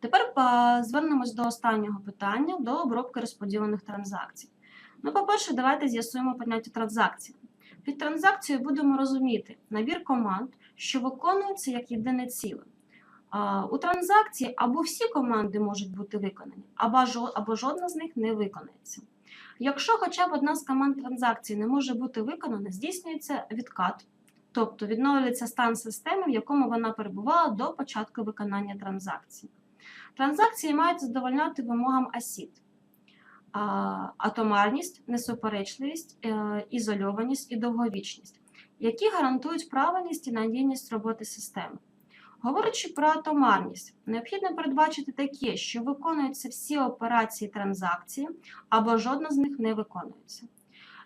Тепер е, звернемось до останнього питання до обробки розподілених транзакцій. Ну, по-перше, давайте з'ясуємо поняття транзакції. Під транзакцією будемо розуміти набір команд, що виконуються як єдине ціле. У транзакції або всі команди можуть бути виконані, або жодна з них не виконається. Якщо хоча б одна з команд транзакції не може бути виконана, здійснюється відкат, тобто відновлюється стан системи, в якому вона перебувала до початку виконання транзакції. Транзакції мають задовольняти вимогам АСІД. Атомарність, несуперечливість, е, ізольованість і довговічність, які гарантують правильність і надійність роботи системи. Говорячи про атомарність, необхідно передбачити таке, що виконуються всі операції транзакції або жодна з них не виконується.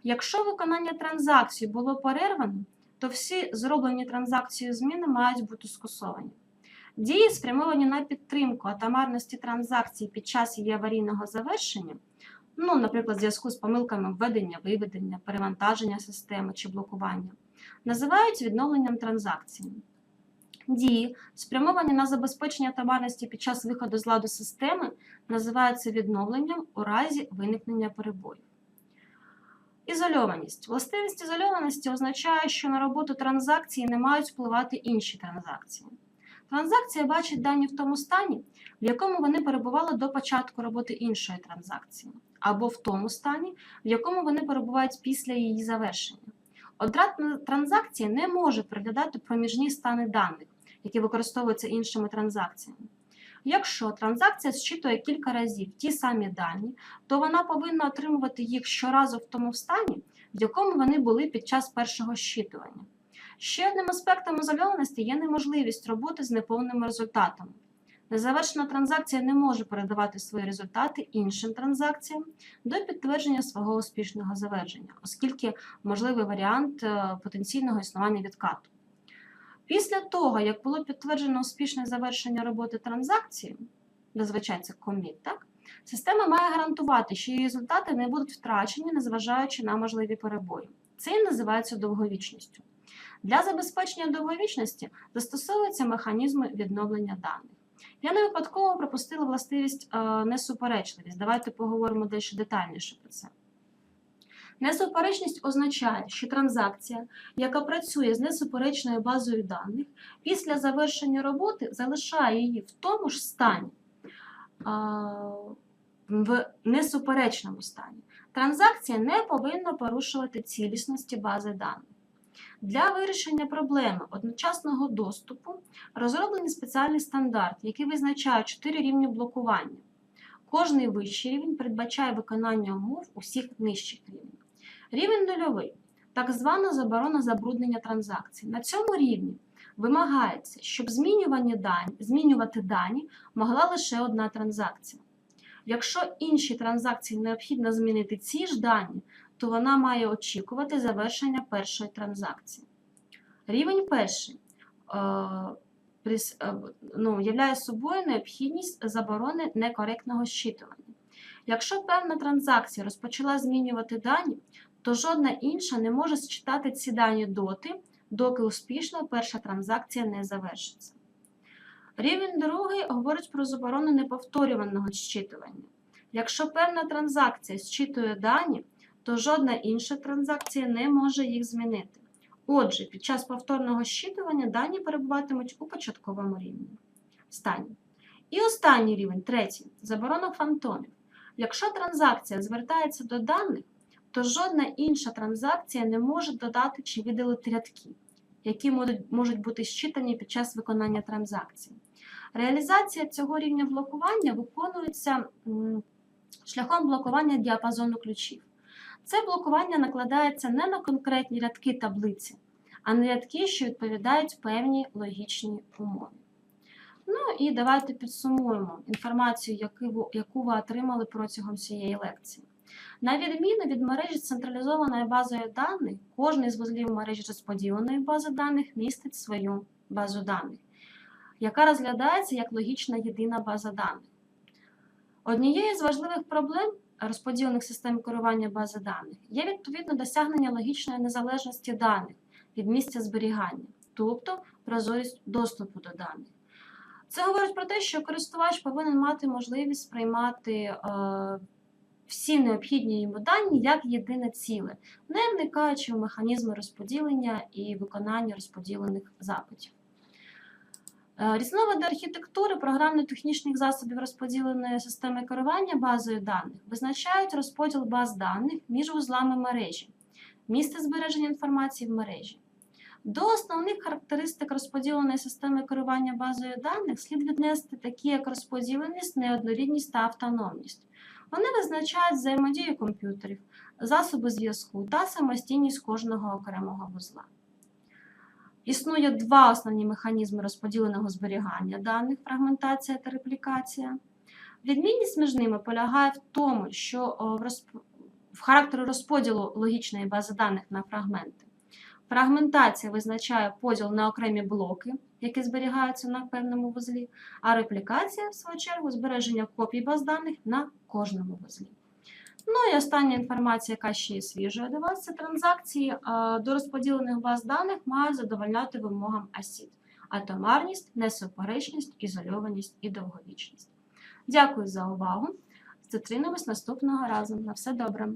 Якщо виконання транзакції було перервано, то всі зроблені транзакцією зміни мають бути скасовані. Дії, спрямовані на підтримку атомарності транзакцій під час її аварійного завершення, ну, наприклад, в зв'язку з помилками введення, виведення, перевантаження системи чи блокування, називають відновленням транзакції. Дії, спрямовані на забезпечення товарності під час виходу з ладу системи, називаються відновленням у разі виникнення перебоїв. Ізольованість. Властивість ізольованості означає, що на роботу транзакції не мають впливати інші транзакції. Транзакція бачить дані в тому стані, в якому вони перебували до початку роботи іншої транзакції, або в тому стані, в якому вони перебувають після її завершення. Одна транзакція не може переглядати проміжні стани даних, які використовуються іншими транзакціями. Якщо транзакція зчитує кілька разів ті самі дані, то вона повинна отримувати їх щоразу в тому стані, в якому вони були під час першого щитування. Ще одним аспектом ізольованості є неможливість роботи з неповними результатами. Незавершена транзакція не може передавати свої результати іншим транзакціям до підтвердження свого успішного завершення, оскільки можливий варіант е, потенційного існування відкату. Після того, як було підтверджено успішне завершення роботи транзакції, зазвичай це коміт, так? система має гарантувати, що її результати не будуть втрачені, незважаючи на можливі перебої. Це і називається довговічністю. Для забезпечення довговічності застосовуються механізми відновлення даних. Я не випадково пропустила властивість е, несуперечливість. Давайте поговоримо дещо детальніше про це. Несуперечність означає, що транзакція, яка працює з несуперечною базою даних, після завершення роботи залишає її в тому ж стані, а, в несуперечному стані. Транзакція не повинна порушувати цілісності бази даних. Для вирішення проблеми одночасного доступу розроблений спеціальний стандарт, який визначає чотири рівні блокування. Кожний вищий рівень передбачає виконання умов усіх нижчих рівнів. Рівень нульовий так звана заборона забруднення транзакцій. На цьому рівні вимагається, щоб змінювати дані могла лише одна транзакція. Якщо іншій транзакції необхідно змінити ці ж дані, то вона має очікувати завершення першої транзакції. Рівень перший е, е, ну, являє собою необхідність заборони некоректного щитування. Якщо певна транзакція розпочала змінювати дані, то жодна інша не може считати ці дані доти, доки успішно перша транзакція не завершиться. Рівень другий говорить про заборону неповторюваного щитування. Якщо певна транзакція зчитує дані, то жодна інша транзакція не може їх змінити. Отже, під час повторного щитування дані перебуватимуть у початковому рівні стані. І останній рівень, третій заборона фантомів. Якщо транзакція звертається до даних, то жодна інша транзакція не може додати чи видалити рядки, які можуть- бути щитані під час виконання транзакції. Реалізація цього рівня блокування виконується шляхом блокування діапазону ключів. Це блокування накладається не на конкретні рядки таблиці, а на рядки, що відповідають певній логічній умові. Ну і давайте підсумуємо інформацію, яку ви отримали протягом цієї лекції. На відміну від мережі з централізованою базою даних, кожний з вузлів мережі розподіленої бази даних містить свою базу даних, яка розглядається як логічна єдина база даних. Однією з важливих проблем розподілених систем керування бази даних є відповідно досягнення логічної незалежності даних від місця зберігання, тобто прозорість доступу до даних. Це говорить про те, що користувач повинен мати можливість сприймати е, всі необхідні йому дані як єдине ціле, не вникаючи в механізми розподілення і виконання розподілених запитів. Е, Різновиди архітектури програмно-технічних засобів розподіленої системи керування базою даних визначають розподіл баз даних між вузлами мережі, місце збереження інформації в мережі. До основних характеристик розподіленої системи керування базою даних слід віднести такі, як розподіленість, неоднорідність та автономність. Вони визначають взаємодію комп'ютерів, засоби зв'язку та самостійність кожного окремого вузла. Існує два основні механізми розподіленого зберігання даних фрагментація та реплікація. Відмінність між ними полягає в тому, що в, розп... в характері розподілу логічної бази даних на фрагменти. Фрагментація визначає поділ на окремі блоки, які зберігаються на певному вузлі, а реплікація, в свою чергу, збереження копій баз даних на кожному вузлі. Ну і остання інформація, яка ще є свіжою до вас, це транзакції до розподілених баз даних мають задовольняти вимогам ACID. Атомарність, несуперечність, ізольованість і довговічність. Дякую за увагу. Зустрінемось наступного разу. На все добре.